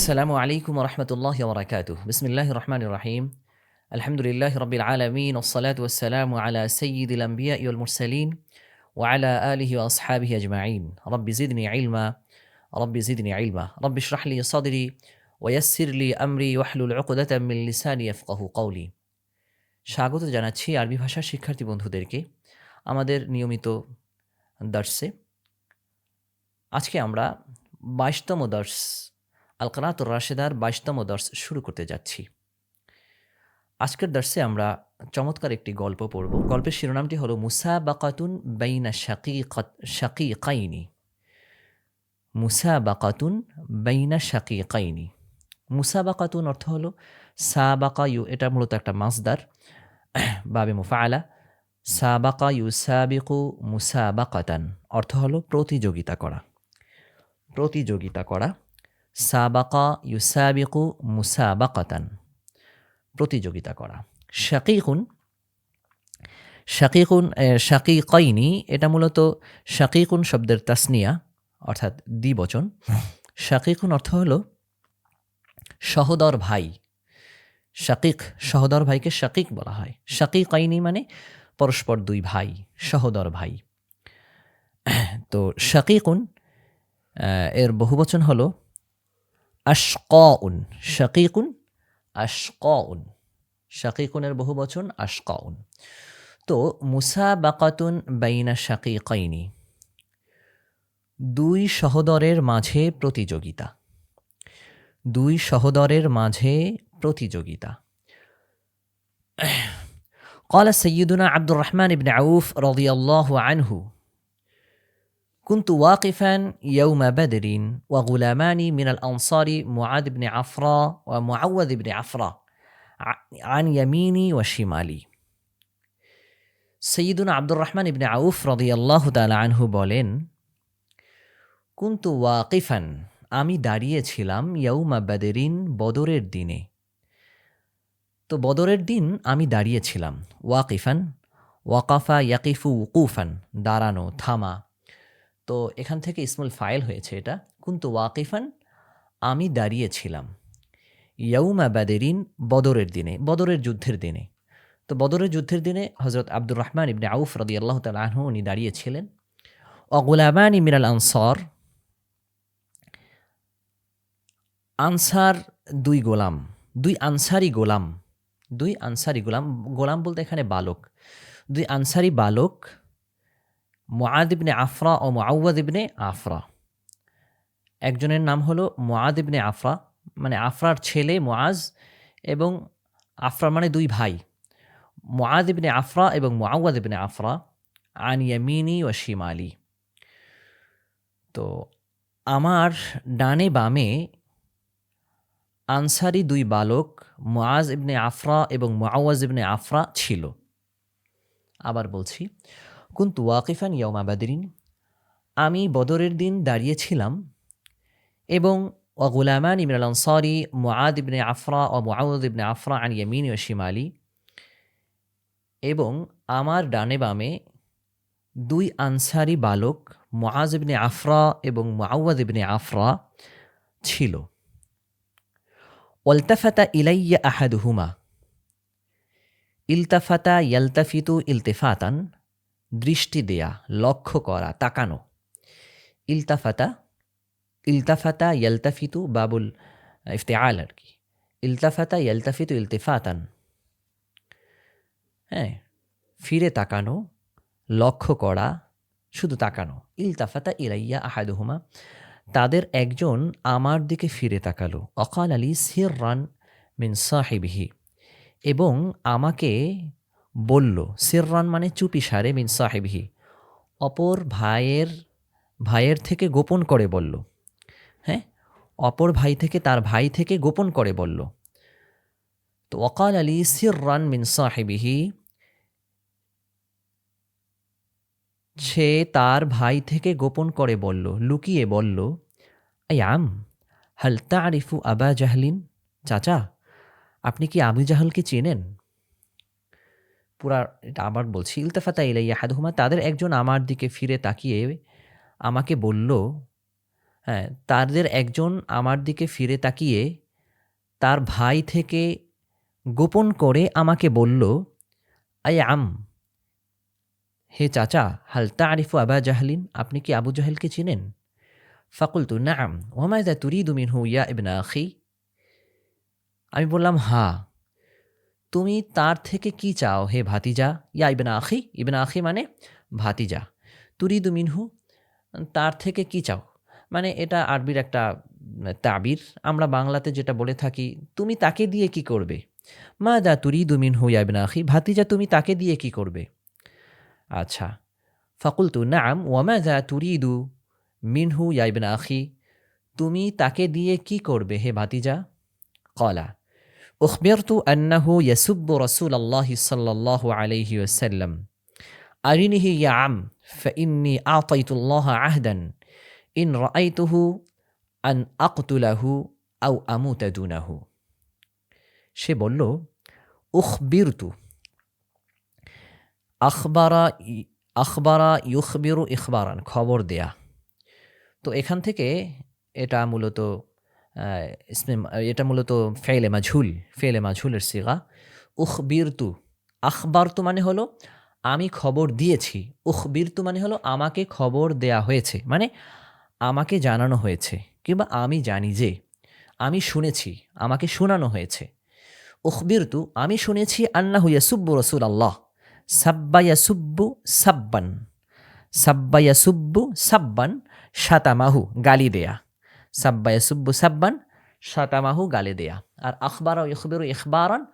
السلام عليكم ورحمة الله وبركاته بسم الله الرحمن الرحيم الحمد لله رب العالمين والصلاة والسلام على سيد الأنبياء والمرسلين وعلى آله وأصحابه أجمعين رب زدني علما رب زدني علما رب اشرح لي صدري ويسر لي أمري واحلل عقدة من لساني يفقه قولي স্বাগত জানাচ্ছি আরবি ভাষার শিক্ষার্থী বন্ধুদেরকে আমাদের নিয়মিত দার্সে আজকে আমরা বাইশতম দর্শ আল কানাতুর রাশেদার বাইশতম দর্শ শুরু করতে যাচ্ছি। আজকের দর্শে আমরা চমৎকার একটি গল্প পড়ব। গল্পের শিরোনামটি হলো মুসা বাকাতুন বাইনা শাকি শাকি কাইনি মুসা বাকাতুন বাইনা শাকি কাইনি মুসা বাকাতুন অর্থ হলো, সাবাকা ইউ, এটা মূলত একটা মাসদার বাবে মুফাআলা। সাবাকা ইউ সাবিকু মুসাবাকাতান, অর্থ হলো প্রতিযোগিতা করা। প্রতিযোগিতা করা। সাবাকা ইউসাবিকু মুসাবাকাতান। প্রতিযোগিতা করা। শাকিকুন শাকিকুন শাকিকাইনি, এটা মূলত শাকিকুন শব্দের তাসনিয়া, অর্থাৎ দ্বিবচন। শাকিকুন অর্থ হল সহদর ভাই। শাকিক, সহদর ভাইকে শাকিক বলা হয়। শাকিকাইনি মানে পরস্পর দুই ভাই, সহদর ভাই। তো শাকিকুন এর বহুবচন হলো আশকাউন শাকিকুন আশকাউন শাকিকুনের বহু বচন আশকাউন তো মুসা বাকাতুন বাইনা শাকিকাইনি দুই সহদরের মাঝে প্রতিযোগিতা দুই সহদরের মাঝে প্রতিযোগিতা قال سيدنا عبد الرحمن بن عوف رضي الله عنه كنت واقفا يوم بدر وغلامان من الأنصار معاذ بن عفراء ومعوذ بن عفراء عن يميني وشمالي সৈয়দুনা আব্দুর রহমান ইবনে আউফ রদিয়াল্লাহ তালা আনহু বলেন কুন্তু ওয়াকিফান আমি দাঁড়িয়েছিলাম ইয়ৌমা বাদেরিন বদরের দিনে তো বদরের দিন আমি দাঁড়িয়েছিলাম ওয়াকিফান ওয়াকাফা ইয়াকিফু উকুফান দাঁড়ানো থামা তো এখান থেকে ইসমুল ফাইল হয়েছে এটা। কিন্তু ওয়াকিফান? আমি দাঁড়িয়েছিলাম। ইয়ৌমা বাদেরিন, বদরের দিনে, বদরের যুদ্ধের দিনে। তো বদরের যুদ্ধের দিনে হজরত আব্দুর রহমান ইবনে আউফ রদি আল্লাহ তালু উনি দাঁড়িয়েছিলেন। অগুলামান ইমিরাল আনসর, আনসার দুই গোলাম, দুই আনসারি গোলাম, দুই আনসারি গোলাম গোলাম বলতে এখানে বালক, দুই আনসারি বালক মোয়াদ ইবনে আফরা ও মোয়াউদ আফরা। একজনের নাম হলো মোয়াদ আফরা মানে আফরার ছেলে মোয়াজ এবং আফরা মানে দুই ভাই। মোয়াদ ইবনে আফরা এবং মোয়াউদ আফরা, আন ইয়ামিনি ও শিমালি। তো আমার ডানে বামে আনসারি দুই বালক মোয়াজ ইবনে আফরা এবং মোয়াওয়াজ ইবনে আফরা ছিল। আবার বলছি কুন্তু ওয়াকিফান ইয়মা বাদরিন আমি বদরের দিন দাঁড়িয়েছিলাম এবং ওগুলামান ইমরাল আনসারি মুআদ ইবনে আফরা ও মুআউদ ইবনে আফরা আন ইয়ামিন ও শিমালি এবং আমার ডানে বামে দুই আনসারি বালক মুআজ ইবনে আফরা এবং মুআউদ ইবনে আফরা ছিল। ওলতাফাতা ইলাইয়া আহাদুহুমা। ইলতাফাতা ইয়ালতাফিতু ইলতেফাতান। দৃষ্টি দেয়া, লক্ষ্য করা, তাকানো। ইলতাফাতা ইলতাফাতা ইয়ালতাফিতু বাবুল ইফতেআল আর কি। ইলতাফাতা ইয়ালতাফিতু ইলতেফাতান। হ্যাঁ ফিরে তাকানো, লক্ষ্য করা, শুধু তাকানো। ইলতাফাতা ইলাইয়া আহাদুহুমা, তাদের একজন আমার দিকে ফিরে তাকালো। অকাল আলী সির রান মিন সাহেবিহি, এবং আমাকে বলল, সিররান মানে চুপি সারে মিন সাহেবহি। অপর ভাইয়ের ভাইয়ের থেকে গোপন করে বলল হ্যাঁ? অপর ভাই থেকে তার ভাই থেকে গোপন করে বলল, তো ওকাল আলী, সিররান মিন সাহেবিহি? সে তার ভাই থেকে গোপন করে বলল, লুকিয়ে বলল আম হালতা আরিফু আবা জাহলিন? চাচা, আপনি কি আবু জাহলকে চেনেন? পুরা এটা আবার বলছি, ইলতাফাতা ইলাইয়া হাদহুমা তাদের একজন আমার দিকে ফিরে তাকিয়ে আমাকে বলল হ্যাঁ তাদের একজন আমার দিকে ফিরে তাকিয়ে তার ভাই থেকে গোপন করে আমাকে বলল আই আম, হে চাচা, হাল তারিফু আবা জাহলিন, আপনি কি আবু জাহেলকে চিনেন? ফাকুলতু নাম ওমায়দা তুরিদু হু ইয়া ইবনা আখি? আমি বললাম, হা। তুমি তার থেকে কি চাও হে ভাতিজা? ইয়া ইবনা আখি। ইবনা আখি মানে ভাতিজা। তুরিদু মিনহু, তার থেকে কি চাও? মানে এটা আরবির একটা তাবির। আমরা বাংলাতে যেটা বলে থাকি, তুমি তাকে দিয়ে কি করবে? মা দা তুরিদু মিনহু, ইয়া ইবনা আখি। ভাতিজা, তুমি তাকে দিয়ে কি করবে? আচ্ছা। ফাকুলতু, নাম ওয়ামা দা তুরিদু মিনহু, ইয়া ইবনা আখি। তুমি তাকে দিয়ে কি করবে হে ভাতিজা? কলা। উখবিরতু আন্নাহু ইয়াসুব্বু রসুল আল্লাহ সাল্লাহ আলহি ওসাল্লাম আরিনিহি ইয়া আম ফিন্নি আতাইতুল্লাহ আহদান ইন রাআইতুহু আন আকতুলাহু আউ আমু আমুতাদুনাহু সে বলল উখবিরতু আখবারা আখবারা ইউখবিরু ইখবারান খবর দেয়া তো এখান থেকে এটা মূলত ইসমে, এটা মূলত ফেলে মাঝুল ফেলে মাঝুলের সিগা। উখবিরতু, আখবারতু মানে হলো, আমি খবর দিয়েছি। উখবিরতু মানে হলো, আমাকে খবর দেয়া হয়েছে। মানে আমাকে জানানো হয়েছে, কিংবা আমি জানি যে, আমি শুনেছি, আমাকে শোনানো হয়েছে। উখবিরতু, আমি শুনেছি আন্নাহু ইয়াসুব্বু রসুল আল্লাহ সাব্বা ইয়াসুব্বু সাব্বান, সাব্বা ইয়াসুব্বু সাব্বান, সাতামাহু গালি দেয়া। সাব্বা ইয়াসুব্বু সাব্বান সাতামাহু গালে দেয়া। আর আখবার ও ইখবিরু ইখবারান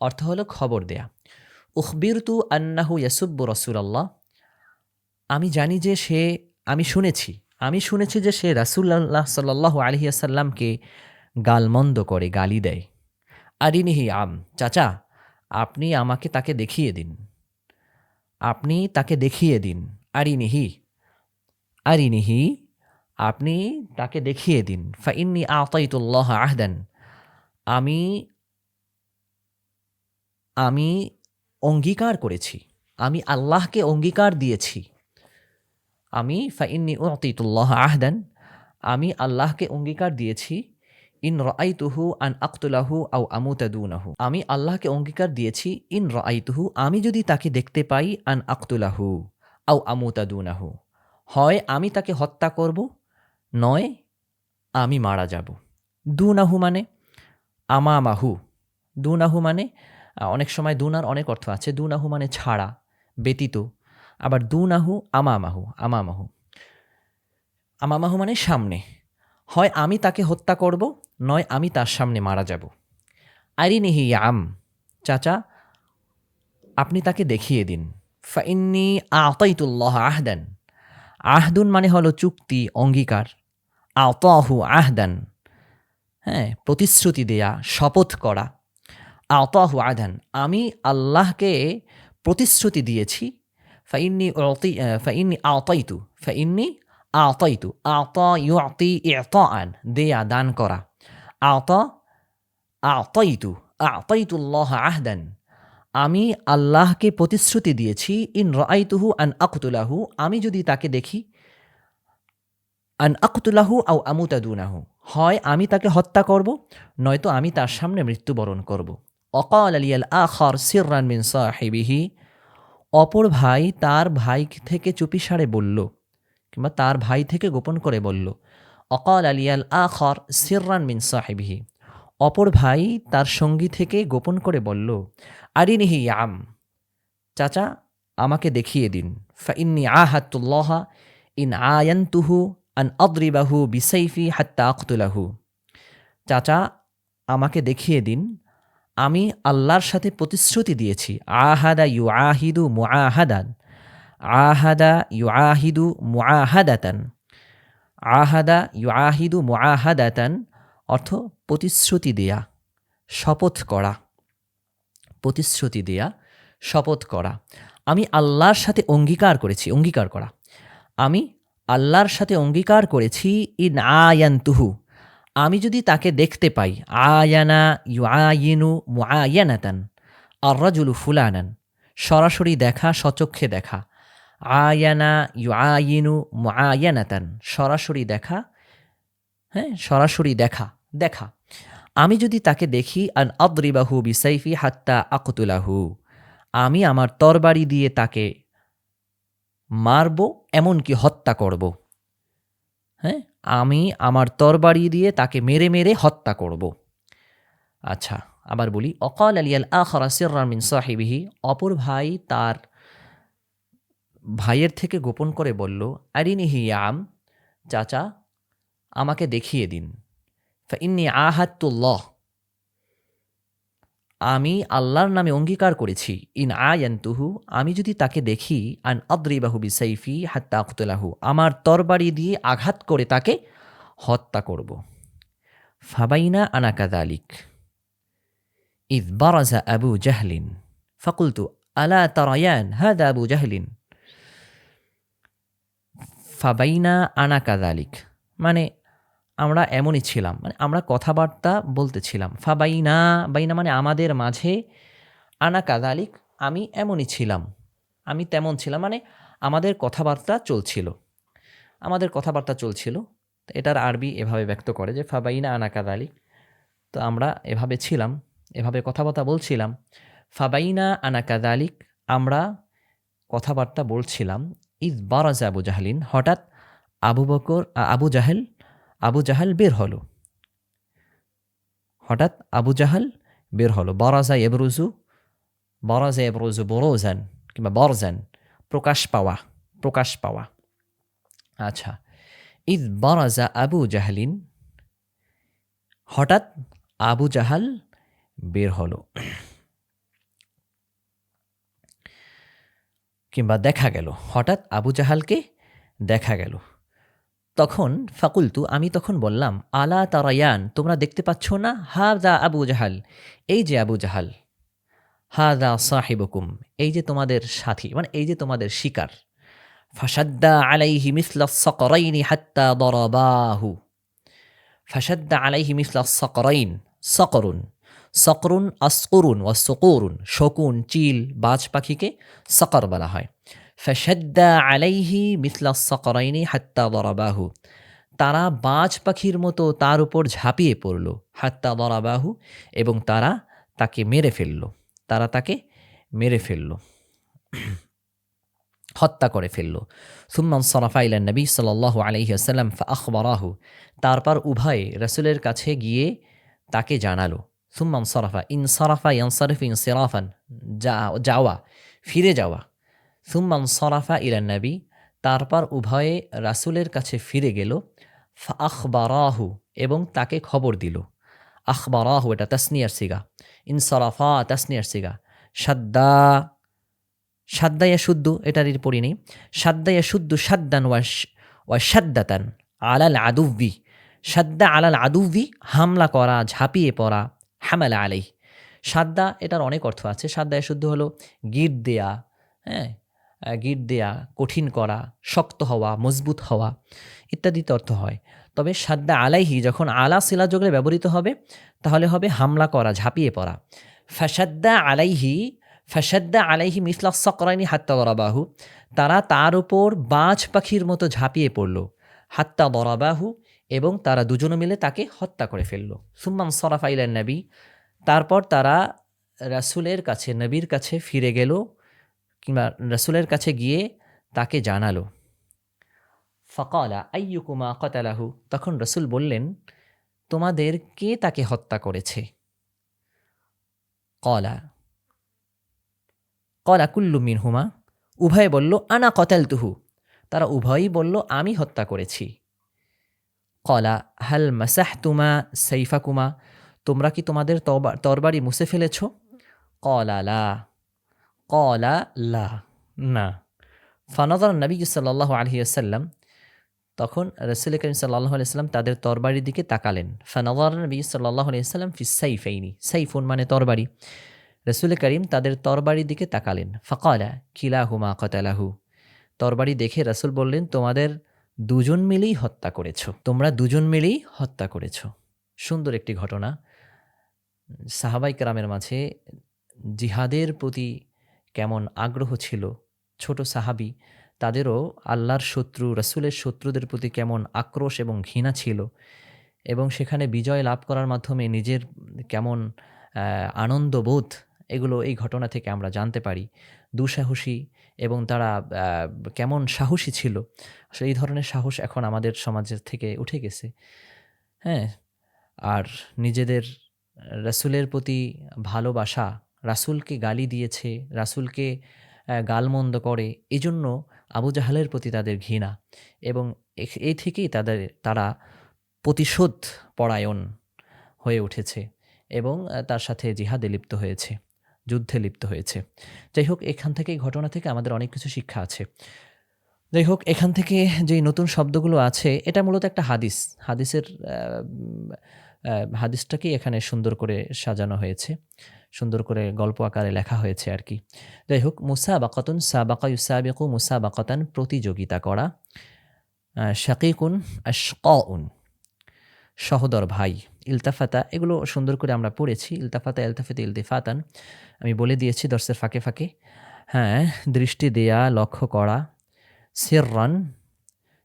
অর্থ হলো খবর দেয়া। উখবিরতু আন্নাহু ইয়াসুব্বু রসুল আল্লাহ আমি জানি যে সে, আমি শুনেছি আমি শুনেছি যে সে রাসুল্লাহ সাল্লাহ আলহিয়াসাল্লামকে গালমন্দ করে, গালি দেয়। আরিনিহি আম, চাচা, আপনি আমাকে তাকে দেখিয়ে দিন। আপনি তাকে দেখিয়ে দিন। আরিনিহি আরিনিহি আপনি তাকে দেখিয়ে দিন। ফাইন্নি আতাইতুল্লাহ আহদান। আমি আমি অঙ্গীকার করেছি। আমি আল্লাহকে অঙ্গীকার দিয়েছি। আমি, ফাইন্নি উতিতুল্লাহ আহদান। আমি আল্লাহকে অঙ্গীকার দিয়েছি। ইন রাইতুহু আন আক্তুলাহু আও আমুতাদুনাহু আমি আল্লাহকে অঙ্গীকার দিয়েছি। ইন রাইতুহু আমি যদি তাকে দেখতে পাই, আন আক্তুলাহু আও আমুতাদুনাহু হয় আমি তাকে হত্যা করব নয়, আমি মারা যাব। দুনাহু মানে আমা আমামাহু। দুনাহু মানে অনেক সময় দুনার অনেক অর্থ আছে। দুনাহু মানে ছাড়া, ব্যতীত। আবার দুনাহু, আমামাহু আমামাহু। আমামাহু মানে সামনে। হয় আমি তাকে হত্যা করব, নয় আমি তার সামনে মারা যাব। আরিনিহি আম চাচা, আপনি তাকে দেখিয়ে দিন। ফাইন্নি আতাইতুল্লাহ আহদান। আহদুন মানে হলো চুক্তি, অঙ্গীকার। আতাহু আহদান। হ্যাঁ প্রতিশ্রুতি দেয়া, শপথ করা। আতাহু আহদান, আমি আল্লাহকে প্রতিশ্রুতি দিয়েছি। ফাইন্নি ফাইন্নি আতাইতু ফাইন্নি আতাইতু। আতা ইউতি ইতাআন, দেয়া, দান করা। আতা, আতাইতু, আতাইতুল্লাহ আহদান, আমি আল্লাহকে প্রতিশ্রুতি দিয়েছি। ইন রাইতুহু আন আকুতুলাহু, আমি যদি তাকে দেখি আন আকুতুলাহু আও আমুতাদুনাহু হয়, আমি তাকে হত্যা করব, নয়তো আমি তার সামনে মৃত্যুবরণ করব। অকাল আলিয়াল আখর সিররান মিন সাহিবিহি। অপর ভাই তার ভাই থেকে চুপিসারে বলল, কিংবা তার ভাই থেকে গোপন করে বলল, অকাল আলিয়াল আখর সিররান মিন সাহিবিহি। অপর ভাই তার সঙ্গী থেকে গোপন করে বলল, আরিনিহি আম চাচা, আমাকে দেখিয়ে দিন। ফাইন্নি আহাতুল্লাহ ইন আয়ান্তুহু আন আদ্রিবাহু বিসাইফি হাত্তা আক্তুলাহু। চাচা, আমাকে দেখিয়ে দিন, আমি আল্লাহর সাথে প্রতিশ্রুতি দিয়েছি। আহাদা ইউ আহিদু মুআহাদান। আহাদা ইউ আহিদু মুআহাদাতান। আহাদা ইউ আহিদু মুআহাদাতান অর্থ প্রতিশ্রুতি দেয়া, শপথ করা। প্রতিশ্রুতি দেয়া, শপথ করা। আমি আল্লাহর সাথে অঙ্গীকার করেছি, অঙ্গীকার করা। আমি আল্লাহর সাথে অঙ্গীকার করেছি, ইন আয়ান্তুহু। আমি যদি তাকে দেখতে পাই, আয়ানা ইউআইনু মুআয়ানাতান, আর রাজুলু ফুলানান, সরাসরি দেখা, সচক্ষে দেখা। আয়ানা ইউআইনু মুআয়ানাতান, সরাসরি দেখা হ্যাঁ সরাসরি দেখা দেখা। আমি যদি তাকে দেখি, আন আদ্রিবাহু বিসাইফি হাত্তা আকতুলাহু। আমি আমার তরবারি দিয়ে তাকে মারব এমনকি হত্যা করব। হ্যাঁ আমি আমার তরবারি দিয়ে তাকে মেরে মেরে হত্যা করব। আচ্ছা আবার বলি, অকাল আলিয়াল আখরা সিররান মিন সাহিবিহি। অপর ভাই তার ভাইয়ের থেকে গোপন করে বলল, আরিনি হিয়াম চাচা, আমাকে দেখিয়ে দিন। ইন্নি আহাত্তুল্লাহ আমি আল্লাহর নামে অঙ্গীকার করেছি। ইন আয়ন্তুহু, আমি যদি তাকে দেখি, আন আদ্রিবাহু বিসাইফি হাত্তা আখতুলাহু আমার তরবারি দিয়ে আঘাত করে তাকে হত্যা করব। ফাবাইনা আনাকাদ আলিক ইদ বারাজা আবু জাহলিন। ফাকুলতু, আলা তারায়ান হাদ আবু জাহলিন। ফাবাইনা আনাকাদ আলিক মানে আমরা এমনই ছিলাম মানে আমরা কথাবার্তা বলতেছিলাম। ফাবাইনা, বাইনা মানে আমাদের মাঝে, আনা কাদালিক আমি এমনই ছিলাম। আমি তেমন ছিলাম মানে আমাদের কথাবার্তা চলছিল। আমাদের কথাবার্তা চলছিল। এটার আরবি এভাবে ব্যক্ত করে যে ফাবাইনা, আনা কাদালিক। তো আমরা এভাবে ছিলাম, এভাবে কথাবার্তা বলছিলাম। ফাবাইনা, আনা কাদালিক আমরা কথাবার্তা বলছিলাম। ইদ বারাজ আবু জাহালিন, হঠাৎ আবু বকর আবু জাহেল আবু জাহাল বের হলো। হঠাৎ আবু জাহাল বের হলো। বরাজা এবরুজু বরাজা এবরুজু বরোজান কিংবা বরজান, প্রকাশ পাওয়া প্রকাশ পাওয়া। আচ্ছা ইদ বরাজা আবু জাহালিন, হঠাৎ আবু জাহাল বের হলো। কিংবা দেখা গেল, হঠাৎ আবু জাহালকে দেখা গেল। তখন ফাকুলতু, আমি তখন বললাম, আলা তারায়ান, তোমরা দেখতে পাচ্ছ না? হা দা আবু জাহাল। এই যে আবু জাহাল। হা দা সাহিবকুম, এই যে তোমাদের সাথী মানে এই যে তোমাদের শিকার। ফাসাদ্দা আলাইহি মিসলা সকরাইনি হাত্তা দরবাহু। ফাসাদ্দা আলাইহি মিসলা সকরাইন, সকরুন। সকরুন, আসকরুন ও সকরুন। শকুন, চিল, বাজ পাখিকে সকর বলা হয়। ফেসাদ্দা আলাইহি মিসলা সকরাইনি হাত্তা দরাবাহু তারা বাজ পাখির মতো তার উপর ঝাঁপিয়ে পড়ল হাত্তা দরাবাহু এবং তারা তাকে মেরে ফেলল। তারা তাকে মেরে ফেলল। হত্যা করে ফেলল। সুম্মান সরাফা ইলা নবী সাল আলহি আসাল্লাম আখবরাহু তারপর উভয়ে রসুলের কাছে গিয়ে তাকে জানালো। সুম্মান সরাফা ইন সরাফা ইয়ানসারিফ ইন সিরাফান যাওয়া, ফিরে যাওয়া। সুম্মান সরাফা ইলান নবী, তারপর উভয়ে রাসুলের কাছে ফিরে গেল আখবারাহু এবং তাকে খবর দিল। আখবারাহু, এটা তাসনিয়ার সিগা। ইনসরাফা, তাসনিয়ার সিগা। সাদ্দা সাদ্দাইয়া শুদ্ধ এটার পড়ি নেই। সাদ্দাইয়া শুদ্ধ সাদ্দান ওয়া ওয়া সাদ্দাতান আলাল আদুব্বি সাদ্দা আলাল আদুব্বি হামলা করা, ঝাঁপিয়ে পড়া, হামালা আলাই সাদ্দা, এটার অনেক অর্থ আছে। সাদ্দায় শুদ্ধ হলো গিট দেয়া হ্যাঁ গিট দেয়া, কঠিন করা, শক্ত হওয়া, মজবুত হওয়া ইত্যাদিতে অর্থ হয়। তবে সাদ্দা আলাইহি যখন আলা শিলা যোগে ব্যবহৃত হবে, তাহলে হবে হামলা করা, ঝাঁপিয়ে পড়া। ফাসাদ্দা আলাইহি ফাসাদ্দা আলাইহি মিসলা সকরাইনি হাত্তা বরাবাহু তারা তার উপর বাজ পাখির মতো ঝাঁপিয়ে পড়ল, হাত্তা বরাবাহু এবং তারা দুজনে মিলে তাকে হত্যা করে ফেলল। সুম্মান সরাফাইলেন নবী, তারপর তারা রাসুলের কাছে, নবীর কাছে ফিরে গেল কিংবা রসুলের কাছে গিয়ে তাকে জানালো। ফকালা, আইয়ুকুমা কতালাহু? তখন রসুল বললেন, তোমাদের কে তাকে হত্যা করেছে? কলা কলা কুল্লু মিনহুমা। উভয়ে বলল, আনা কতাল তুহু তারা উভয়ই বলল, আমি হত্যা করেছি। কলা, হাল মাসাহ তুমা সাইফাকুমা? তোমরা কি তোমাদের তরবারি মুছে ফেলেছ? কলা, লা। কলা লা না। ফানদর নবী সাল্লাহ আলহিউসাল্লাম তখন রসুল করিম সাল্লাহ আলাইসাল্লাম তাদের তরবারির দিকে তাকালেন। ফানদর নবী সাল্লাহ আলাইসাল্লাম ফি সাইফাইনি সাইফুন মানে তরবারি। রসুল করিম তাদের তরবারির দিকে তাকালেন। ফকালা কিলাহুমা কতালাহু তরবারি দেখে রসুল বললেন তোমাদের দুজন মিলেই হত্যা করেছ। তোমরা দুজন মিলেই হত্যা করেছ। সুন্দর একটি ঘটনা। সাহাবাই কেরামের মাঝে জিহাদের প্রতি কেমন আগ্রহ ছিল। ছোট সাহাবি, তাদেরও আল্লাহর শত্রু, রসুলের শত্রুদের প্রতি কেমন আক্রোশ এবং ঘৃণা ছিল এবং সেখানে বিজয় লাভ করার মাধ্যমে নিজের কেমন আনন্দবোধ, এগুলো এই ঘটনা থেকে আমরা জানতে পারি। দুঃসাহসী এবং তারা কেমন সাহসী ছিল। আসলে এই ধরনের সাহস এখন আমাদের সমাজের থেকে উঠে গেছে। হ্যাঁ আর নিজেদের, রাসূলের প্রতি ভালোবাসা রাসূলকে গালি দিয়েছে, রাসূলকে গালমন্দ করে, এজন্য আবু জাহালের প্রতি তাদের ঘৃণা এবং এই থেকেই তাদের, তারা প্রতিশোধ পরায়ণ হয়ে উঠেছে এবং তার সাথে জিহাদে লিপ্ত হয়েছে, যুদ্ধে লিপ্ত হয়েছে। যাই হোক, এখান থেকে ঘটনা থেকে আমাদের অনেক কিছু শিক্ষা আছে। যাই হোক, এখান থেকে যেই নতুন শব্দগুলো আছে, এটা মূলত একটা হাদিস। হাদিসের হাদিসটাকেই এখানে সুন্দর করে সাজানো হয়েছে। সুন্দর করে গল্প আকারে লেখা হয়েছে আর কি। যাই হোক মুসা বাকাতুন সাবাকা ইউসাবিকু মুসা বাকাতান প্রতিযোগিতা করা। শাকিকুন আশকাউন, সহদর ভাই, ইলতাফাতা, এগুলো সুন্দর করে আমরা পড়েছি। ইলতাফাতা, ইলতাফাতে, ইলতিফাতান। আমি বলে দিয়েছি দর্শের ফাঁকে ফাঁকে। হ্যাঁ দৃষ্টি দেয়া, লক্ষ্য করা। সিররান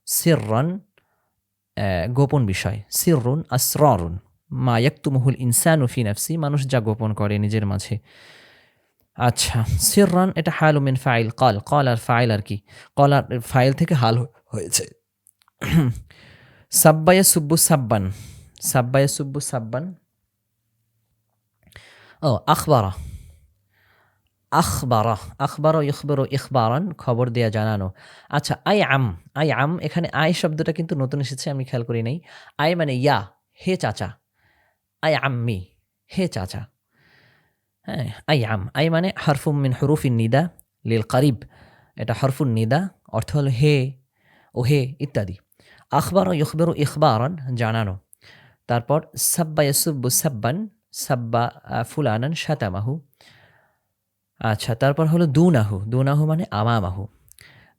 সিররান গোপন বিষয়। সিররুন, আসররুন। মা ইয়াকতুমুহুল ইনসানু ফি নাফসি, মানুষ যা গোপন করে নিজের মাঝে। আচ্ছা সিররান, এটা হাল মিন ফাইল, কল কল আর ফাইল আর কি, কল আর ফাইল থেকে হাল হয়েছে। সাব্বায়া সুব্বু সাব্বান, সাব্বায়া সুব্বু সাব্বান। ও, আখবারা আখবারা আখবারা ইখবর ইখবারান, খবর দেয়া জানানো। আচ্ছা আই আম আই আম, এখানে আই শব্দটা কিন্তু নতুন এসেছে, আমি খেয়াল করি নাই। আই মানে ইয়া, হে চাচা। আই আম্মি হে চাচা হ্যাঁ আই আম আই মানে হরফুম মিন হরুফিন নিদা লিল কারিব এটা হরফুন নিদা অর্থ হল হে ও হে ইত্যাদি আখবর ও ইখবর ইখবারান জানানো তারপর সাব্বা ইয়সুব্বু সাব্বান সাব্বা ফুলানান শাতামাহু আচ্ছা তারপর হলো দুনাহু দুনাহু মানে আমামাহু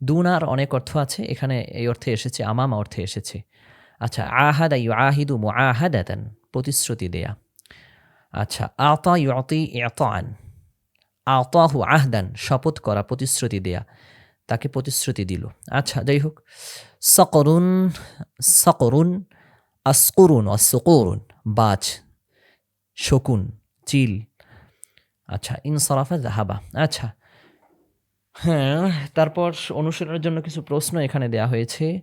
দুনার অনেক অর্থ আছে। এখানে এই অর্থে এসেছে আমামা অর্থে এসেছে। আচ্ছা আহাদা আহিদু মুআহাদাতান প্রতিশ্রুতি দেয়া। আচ্ছা আতা ইউতি ইতান। আতাহু আহদান, শপথ করা, প্রতিশ্রুতি দেয়া। তাকে প্রতিশ্রুতি দিল। আচ্ছা যাই হোক সকরুন সকরুন, আসকুরুন, অসকরুন, বাজ, শকুন, চিল। আচ্ছা ইনসরাফা জাহাবা আচ্ছা হ্যাঁ তারপর অনুশীলনের জন্য কিছু প্রশ্ন এখানে দেয়া হয়েছে।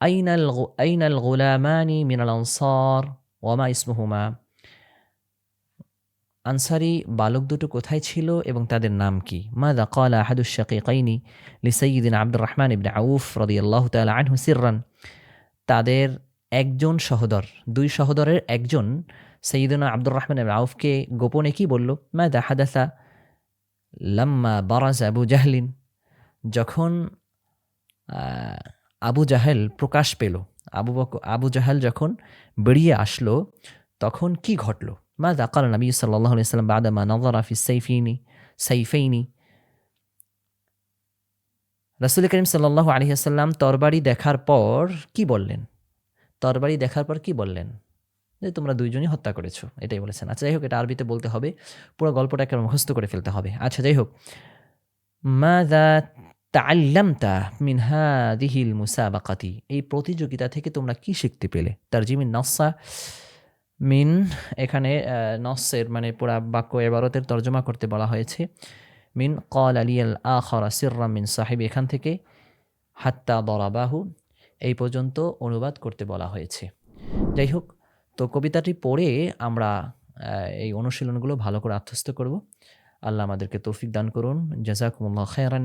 আইনাল আইনাল গুলামানি মিনাল আনসার? ওয়ামা ইসমুহুমা। আনসারি বালক দুটো কোথায় ছিল এবং তাদের নাম কি? মাদা কালা আহাদুস শাকিকাইনি লিসাইয়িদিন আব্দুর রহমান ইবনে আউফ রাদিয়াল্লাহু তাআলা আনহু সিররান। তাদের একজন সহোদর, দুই সহোদরের একজন সৈয়দনা আব্দুর রহমান ইবনে আউফকে গোপনে কি বলল? মা দা হাদাসা লাম্মা বারাজ আবু জাহলিন। যখন আবু জাহেল প্রকাশ পেল আবু বক, আবু জাহেল যখন বেরিয়ে আসলো, তখন কি ঘটল? মা দাকাল নবী সাল্লাম বাদামা নজর আফি সাইফিনি, সাইফেইনি। রাসুল করিম সাল্লাহ আলহিহাল্লাম তরবারি দেখার পর কি বললেন? তরবারি দেখার পর কি বললেন? যে তোমরা দুইজনই হত্যা করেছ, এটাই বলেছেন। আচ্ছা যাই হোক এটা আরবিতে বলতে হবে, পুরো গল্পটাকে মুখস্থ করে ফেলতে হবে। আচ্ছা যাই হোক মাদা তাল্লামতা মিন হাদিহিল মুসাবাকাতি এই প্রতিযোগিতা থেকে তোমরা কি শিখতে পেলে? তারজিমিন নসা মিন, এখানে নসের মানে পুরা বাক্য এবারতের তর্জমা করতে বলা হয়েছে। মিন কল আলিয়াল আখরা সিররা মিন সাহেব, এখান থেকে হাত্তা বরাবাহু এই পর্যন্ত অনুবাদ করতে বলা হয়েছে। যাই হোক, তো কবিতাটি পড়ে আমরা এই অনুশীলনগুলো ভালো করে আত্মস্থ করব। আল্লাহ আমাদেরকে তৌফিক দান করুন। জাজাকুমুল্লাহ খেরান